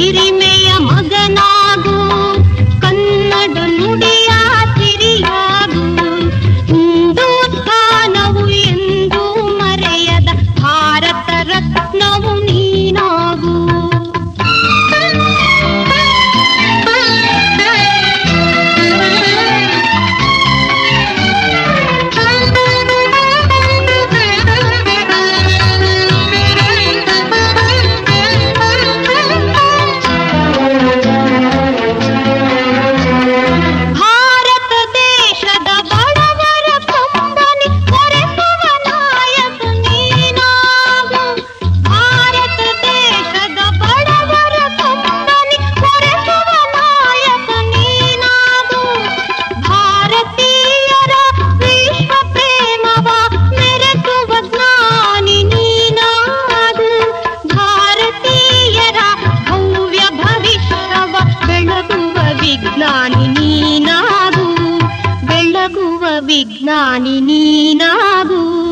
गिरी విఘ్నాని నాగు